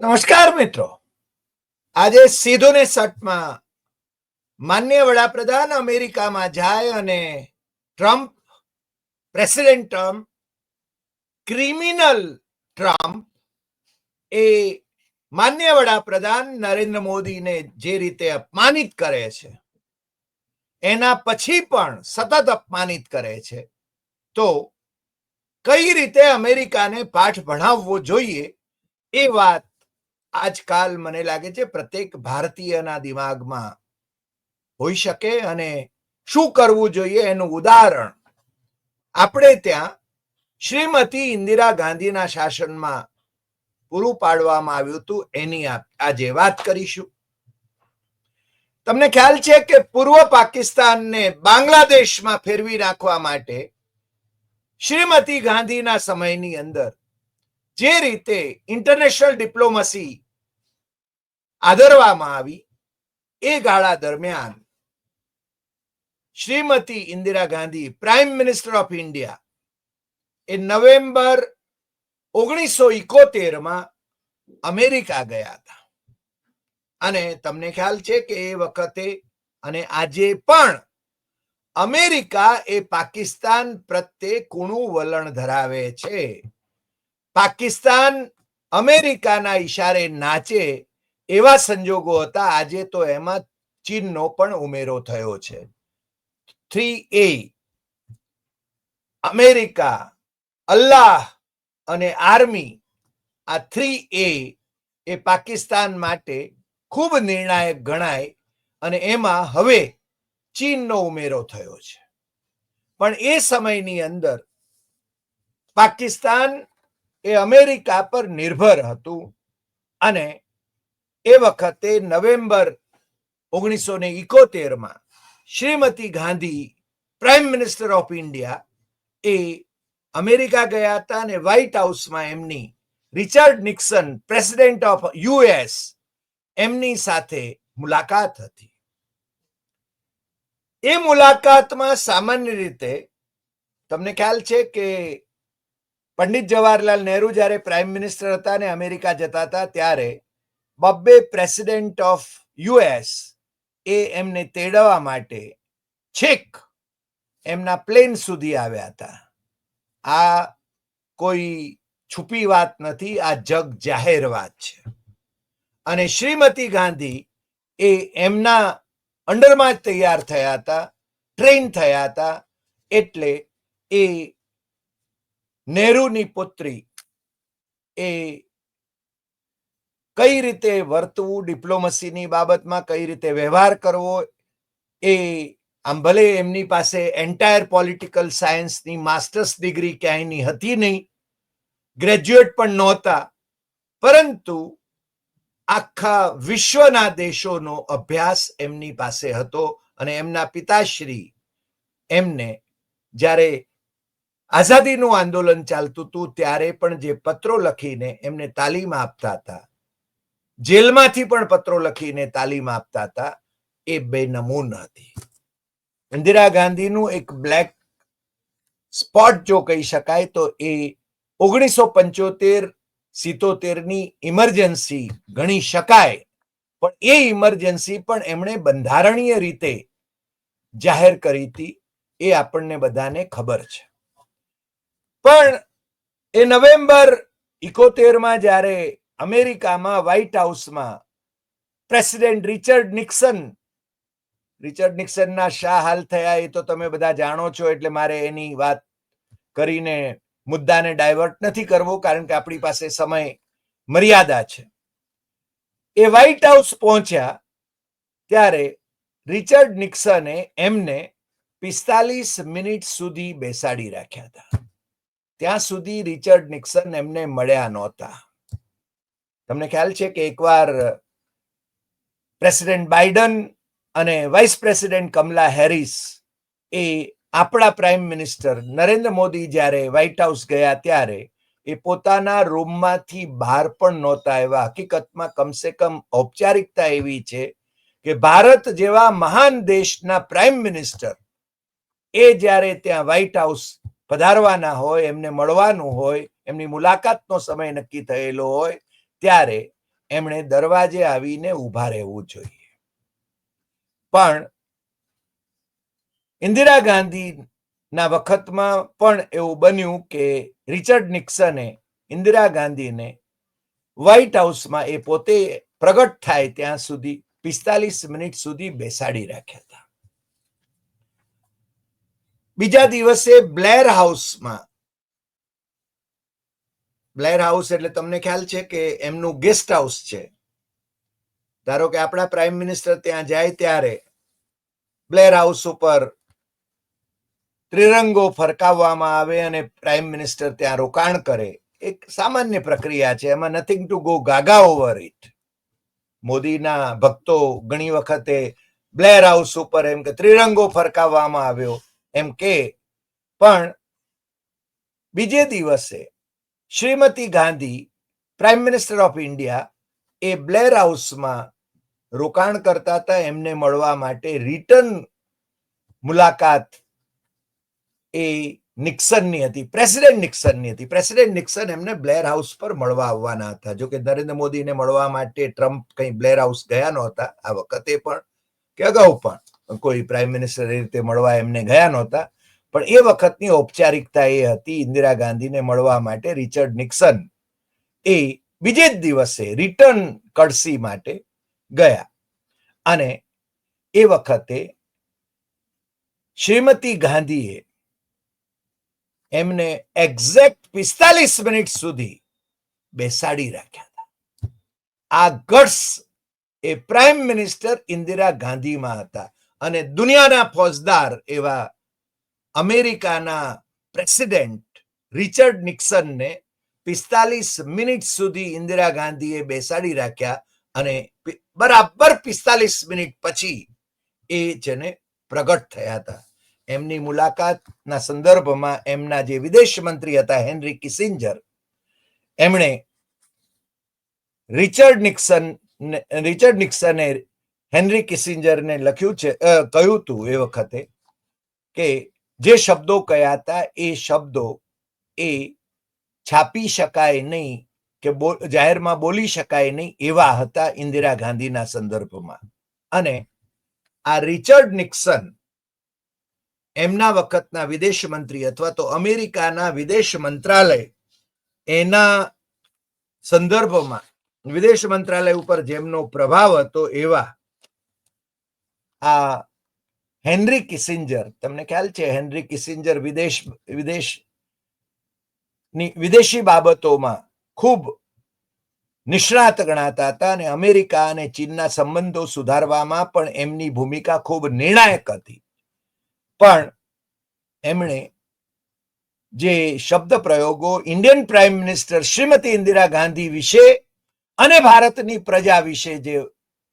નમસ્કાર મિત્રો. આજે સીધો ને સટમાં માન્ય વડાપ્રધાન અમેરિકામાં જાય અને Trump, president Trump, criminal Trump એ માન્ય વડાપ્રધાન નરેન્દ્ર મોદીને જે રીતે અપમાનિત કરે છે, એના પછી પણ સતત અપમાનિત કરે છે. તો કઈ રીતે અમેરિકાને પાઠ ભણાવવો જોઈએ એ વાત આજકાલ મને લાગે છે પ્રત્યેક ભારતીયના દિમાગમાં હોઈ શકે અને શું કરવું જોઈએ એનું ઉદાહરણ. આપણે ત્યાં શ્રીમતી ઇન્દિરા ગાંધીના શાસનમાં પૂરું પાડવામાં આવ્યું હતું, એની આજે વાત કરીશું. તમને ખ્યાલ છે કે પૂર્વ પાકિસ્તાનને બાંગ્લાદેશમાં ફેરવી નાખવા માટે શ્રીમતી ગાંધીના સમયની અંદર જે રીતે ઇન્ટરનેશનલ ડિપ્લોમસી આદરવામાં આવી એ ગાળા દરમિયાન Shrimati Indira Gandhi prime minister of India A November ઓગણીસો ઇકોતેરમાં અમેરિકા ગયા હતા. અને તમને ખ્યાલ છે કે એ વખતે અને આજે પણ અમેરિકા એ પાકિસ્તાન પ્રત્યે કુણું વલણ ધરાવે છે. પાકિસ્તાન અમેરિકાના ઈશારે નાચે એવા સંજોગો હતા, આજે તો એમાં ચીનનો પણ ઉમેરો થયો છે. થ્રી એ અમેરિકા અલ્લાહ અને આર્મી, આ થ્રી એ એ પાકિસ્તાન માટે ખૂબ નિર્ણાયક ગણાય અને એમાં હવે ચીનનો ઉમેરો થયો છે. પણ એ સમયની અંદર પાકિસ્તાન એ અમેરિકા પર નિર્ભર હતું અને એ વખતે નવેમ્બર ઓગણીસો ને ઇકોતેરમાં Shrimati Gandhi prime minister of India A America ગયા હતા અને વ્હાઇટ હાઉસમાં એમની Richard Nixon president of US એમની સાથે મુલાકાત હતી. એ મુલાકાતમાં સામાન્ય રીતે તમને ખ્યાલ છે કે પંડિત જવાહરલાલ નહેરુ જ્યારે પ્રાઇમ મિનિસ્ટર હતા અને અમેરિકા જતા હતા, ત્યારે બબ્બે પ્રેસિડેન્ટ ઓફ યુએસ એ એમને તેડવા માટે છેક એમના પ્લેન સુધી આવ્યા હતા. આ કોઈ છુપી વાત નથી, આ જગ જાહેર વાત છે. અને શ્રીમતી ગાંધી એ એમના અંડરમાં જ તૈયાર થયા હતા, ટ્રેન થયા હતા, એટલે એ નહેરુની પુત્રી એ કઈ રીતે વર્તવું ડિપ્લોમસીની બાબતમાં, કઈ રીતે વ્યવહાર કરવો, એ આમ ભલે એમની પાસે એન્ટાયર પોલિટિકલ સાયન્સની માસ્ટર્સ ડિગ્રી ક્યાંયની હતી નહીં ગ્રેજ્યુએટ પણ નહોતા, પરંતુ આખા વિશ્વના દેશોનો અભ્યાસ એમની પાસે હતો અને એમના પિતાશ્રી એમને જ્યારે આઝાદીનું આંદોલન ચાલતું હતું, ત્યારે પણ જે પત્રો લખીને એમને તાલીમ આપતા હતા જેલમાંથી પણ પત્રો લખીને તાલીમ આપતા હતા, એ બે નમૂન હતી. ઇન્દિરા ગાંધીનું એક બ્લેક સ્પોટ જો કહી શકાય તો એ ઓગણીસો પંચોતેર સિત્તોતેરની ઇમરજન્સી ગણી શકાય, પણ એ ઇમરજન્સી પણ એમણે બંધારણીય રીતે જાહેર કરી હતી, એ આપણને બધાને ખબર છે. પણ એ નવેમ્બર ઇકોતેરમાં જ્યારે અમેરિકામાં વ્હાઇટ હાઉસમાં પ્રેસિડેન્ટ રિચર્ડ નિક્સન રિચર્ડ નિક્સનના શા હાલ થયા એ તો તમે બધા જાણો છો, એટલે મારે એની વાત કરીને મુદ્દાને ડાયવર્ટ નથી કરવો, કારણ કે આપણી પાસે સમય મર્યાદા છે. એ વ્હાઇટ હાઉસ પહોંચ્યા ત્યારે રિચર્ડ નિક્સને એમને પિસ્તાલીસ મિનિટ સુધી બેસાડી રાખ્યા હતા. ત્યાં સુધી રિચર્ડ નિક્સન એમને મળ્યા નહોતા. તમને ખ્યાલ છે કે એકવાર પ્રેસિડેન્ટ બાઇડન અને વાઇસ પ્રેસિડેન્ટ કમલા હેરિસ એ આપણા પ્રાઇમ મિનિસ્ટર નરેન્દ્ર મોદી જ્યારે વ્હાઇટ હાઉસ ગયા ત્યારે, એ પોતાના રૂમમાંથી બહાર પણ નહોતા આવ્યા. હકીકતમાં કમસે કમ ઔપચારિકતા એવી છે કે ભારત જેવા મહાન દેશના પ્રાઇમ મિનિસ્ટર એ જ્યારે ત્યાં વ્હાઇટ હાઉસ પધારવાના હોય, એમને મળવાનું હોય, એમની મુલાકાતનો સમય નક્કી થયેલો હોય ત્યારે એમણે દરવાજે આવીને ઊભા રહેવું જોઈએ. પણ ઇન્દિરા ગાંધીના વખતમાં પણ એવું બન્યું કે રિચર્ડ નિક્સને ઇન્દિરા ગાંધીને વ્હાઇટ હાઉસમાં એ પોતે પ્રગટ થાય ત્યાં સુધી પિસ્તાલીસ મિનિટ સુધી બેસાડી રાખ્યા હતા. બીજા દિવસે બ્લેર હાઉસમાં બ્લેર હાઉસ એટલે તમને ખ્યાલ છે કે એમનું ગેસ્ટ હાઉસ છે. ધારો કે આપણા પ્રાઇમ મિનિસ્ટર ત્યાં જાય ત્યારે બ્લેર હાઉસ ઉપર ત્રિરંગો ફરકાવવામાં આવે અને પ્રાઇમ મિનિસ્ટર ત્યાં રોકાણ કરે. એક સામાન્ય પ્રક્રિયા છે, એમાં nothing to go gaga over it મોદીના ભક્તો ઘણી વખતે બ્લેર હાઉસ ઉપર એમ કે ત્રિરંગો ફરકાવવામાં આવ્યો, એમ કે, પણ બીજે દિવસે Shrimati Gandhi prime minister of India A Blair હાઉસમાં રોકાણ કરતા હતા. એમને મળવા માટે રિટર્ન મુલાકાત એ નિક્સનની હતી. પ્રેસિડેન્ટ નિક્સનની હતી. પ્રેસિડેન્ટ નિક્સન એમને બ્લેર હાઉસ પર મળવા આવવાના હતા. જો કે નરેન્દ્ર મોદીને મળવા માટે ટ્રમ્પ કંઈ બ્લેર હાઉસ ગયા નહોતા આ વખતે પણ, કે અગાઉ પણ કોઈ પ્રાઇમ મિનિસ્ટર એ રીતે મળવા એમને ગયા નહોતા. પણ એ વખતની ઔપચારિકતા એ હતી ઇન્દિરા ગાંધીને મળવા માટે રિચર્ડ નિક્સન એ બીજે જ દિવસે રિટર્ન કડસી માટે ગયા. અને એ વખતે શ્રીમતી ગાંધીએ એમને એક્ઝેક્ટ પિસ્તાલીસ મિનિટ સુધી બેસાડી રાખ્યા હતા. આ ગટ્સ એ પ્રાઇમ મિનિસ્ટર ઇન્દિરા ગાંધીમાં હતા અને દુનિયાના ફોજદાર એવા અમેરિકાના પ્રેસિડેન્ટ રિચર્ડ નિક્સનને પિસ્તાલીસ મિનિટ સુધી ઇન્દિરા ગાંધીએ બેસાડી રાખ્યા અને બરાબર પિસ્તાલીસ મિનિટ પછી એ જેને પ્રગટ થયા હતા. એમની મુલાકાતના સંદર્ભમાં એમના જે વિદેશ મંત્રી હતા, હેનરી કિસિંજર, એમણે રિચર્ડ નિક્સન રિચર્ડ નિક્સને હેનરી કિસિંજરને લખ્યું છે કહ્યું હતું એ વખતે કે જે શબ્દો કયા હતા એ શબ્દો એ છાપી શકાય નહીં કે જાહેરમાં બોલી શકાય નહીં એવા હતા ઇન્દિરા ગાંધીના સંદર્ભમાં. અને આ રિચર્ડ નિક્સન એમના વખતના વિદેશ મંત્રી અથવા તો અમેરિકાના વિદેશ મંત્રાલય એના સંદર્ભમાં, વિદેશ મંત્રાલય ઉપર જેમનો પ્રભાવ હતો એવા આ હેનરી કિસિંજર, તમને ખ્યાલ છે હેનરી કિસિંજર વિદેશ વિદેશ વિદેશી બાબતોમાં ખૂબ નિષ્ણાત ગણાતા હતા અને અમેરિકા અને ચીનના સંબંધો સુધારવામાં પણ એમની ભૂમિકા ખૂબ નિર્ણાયક હતી. પણ એમણે જે શબ્દ પ્રયોગો Indian prime minister Shrimati Indira Gandhi વિશે અને ભારતની પ્રજા વિશે જે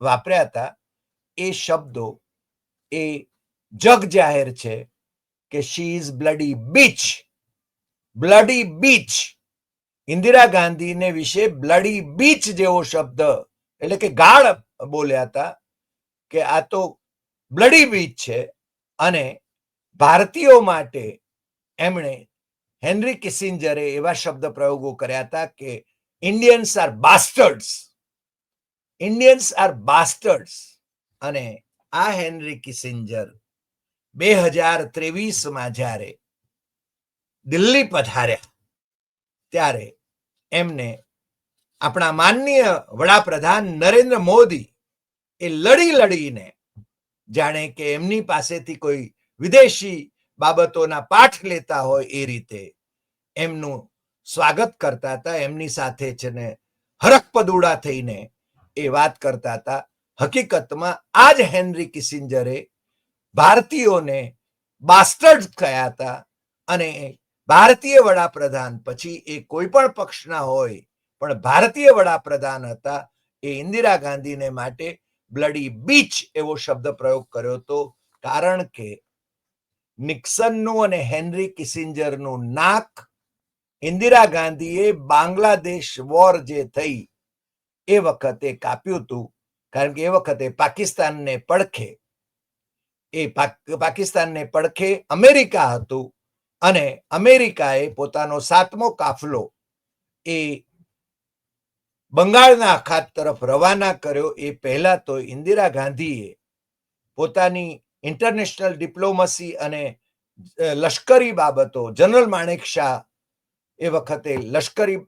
વાપર્યા હતા, એ શબ્દો એ જગ જાહેર છે કે she is bloody bitch bloody bitch Indira ગાંધીને વિશે બ્લડી બીચ જેવો શબ્દ, એટલે કે ગાળ બોલ્યા હતા કે આ તો બ્લડી બીચ છે અને ભારતીયો માટે એમણે હેનરી કિસિંજરે એવા શબ્દ પ્રયોગો કર્યા હતા કે Indians are bastards Indians are bastards અને આ હેનરી કિસિંજર બે હજાર ત્રેવીસમાં જ્યારે દિલ્હી પધાર્યા, ત્યારે એમને આપણા માનનીય વડાપ્રધાન નરેન્દ્ર મોદી એ લડી લડીને જાણે કે એમની પાસેથી કોઈ વિદેશી બાબતોના પાઠ લેતા હોય એ રીતે એમનું સ્વાગત કરતા હતા. એમની સાથે છે ને હરખપદુડા થઈને એ વાત કરતા હતા. હકીકતમાં આ જ હેનરી કિસિંજરે ભારતીયોને બાસ્ટર્ડ કયા હતા અને ભારતીય વડાપ્રધાન પછી એ કોઈ પણ પક્ષના હોય, પણ ભારતીય વડાપ્રધાન હતા, એ ઇન્દિરા ગાંધીને માટે બ્લડી બીચ એવો શબ્દ પ્રયોગ કર્યો હતો. કારણ કે નિક્સનનું અને હેનરી કિસિંજરનું નાક ઇન્દિરા ગાંધીએ બાંગ્લાદેશ વોર જે થઈ એ વખતે કાપ્યું હતું. કારણ કે એ વખતે પાકિસ્તાનને પડખે એ પાકિસ્તાનને પડખે અમેરિકા હતું અને અમેરિકાએ પોતાનો સાતમો કાફલો એ બંગાળના અખાત તરફ રવાના કર્યો. એ પહેલા તો ઇન્દિરા ગાંધીએ પોતાની ઇન્ટરનેશનલ ડિપ્લોમસી અને લશ્કરી બાબતો, જનરલ માણેક શાહ એ વખતે લશ્કરી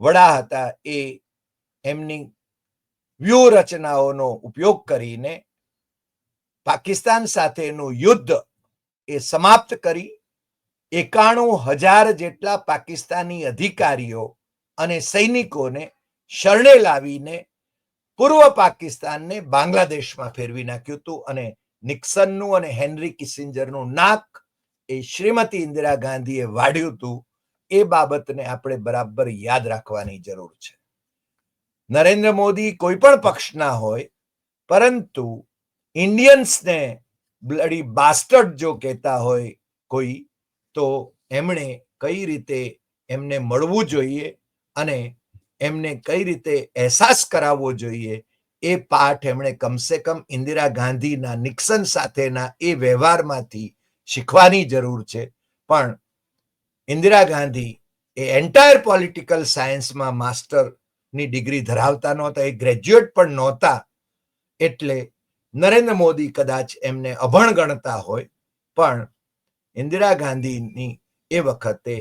વડા હતા એ એમની વ્યૂહરચનાઓનો ઉપયોગ કરીને પાકિસ્તાન સાથેનું યુદ્ધ એ સમાપ્ત કરી એકાણું હજાર જેટલા પાકિસ્તાની અધિકારીઓ અને સૈનિકોને શરણે લાવીને પૂર્વ પાકિસ્તાનને બાંગ્લાદેશમાં ફેરવી નાખ્યું હતું અને નિક્સનનું અને હેનરી કિસિંજરનું નાક એ શ્રીમતી ઇન્દિરા ગાંધીએ વાઢ્યું હતું. એ બાબતને આપણે બરાબર યાદ રાખવાની જરૂર છે. નરેન્દ્ર મોદી કોઈ પણ પક્ષના હોય, પરંતુ ઇન્ડિયન્સને બ્લડી બાસ્ટર્ડ જો કહેતા હોય કોઈ, તો એમણે કઈ રીતે એમને મળવું જોઈએ અને એમને કઈ રીતે અહેસાસ કરાવવો જોઈએ, એ પાઠ એમણે કમસે કમ ઇન્દિરા ગાંધીના નિક્સન સાથેના એ વ્યવહારમાંથી શીખવાની જરૂર છે. પણ ઇન્દિરા ગાંધી એ એન્ટાયર પોલિટિકલ સાયન્સમાં માસ્ટરની ડિગ્રી ધરાવતા નહોતા, એ ગ્રેજ્યુએટ પણ નહોતા, એટલે નરેન્દ્ર મોદી કદાચ એમને અભણ ગણતા હોય, પણ ઇન્દિરા ગાંધીની એ વખતે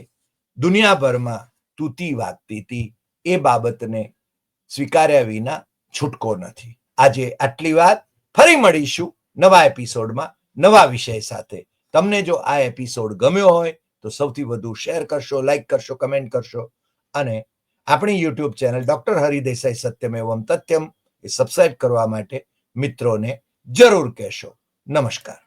દુનિયાભરમાં તૂતી વાગતી હતી, એ બાબતને સ્વીકાર્યા વિના છૂટકો નથી. આજે આટલી વાત, ફરી મળીશું નવા એપિસોડમાં, નવા વિષય સાથે. તમને જો આ એપિસોડ ગમ્યો હોય, તો સૌથી વધુ શેર કરશો, લાઈક કરશો, કમેન્ટ કરશો, અને આપણી YouTube channel doctor Hari Desai Satyam Evam Tathyam એ સબસ્ક્રાઈબ કરવા માટે મિત્રોને જરૂર કહેશો. નમસ્કાર.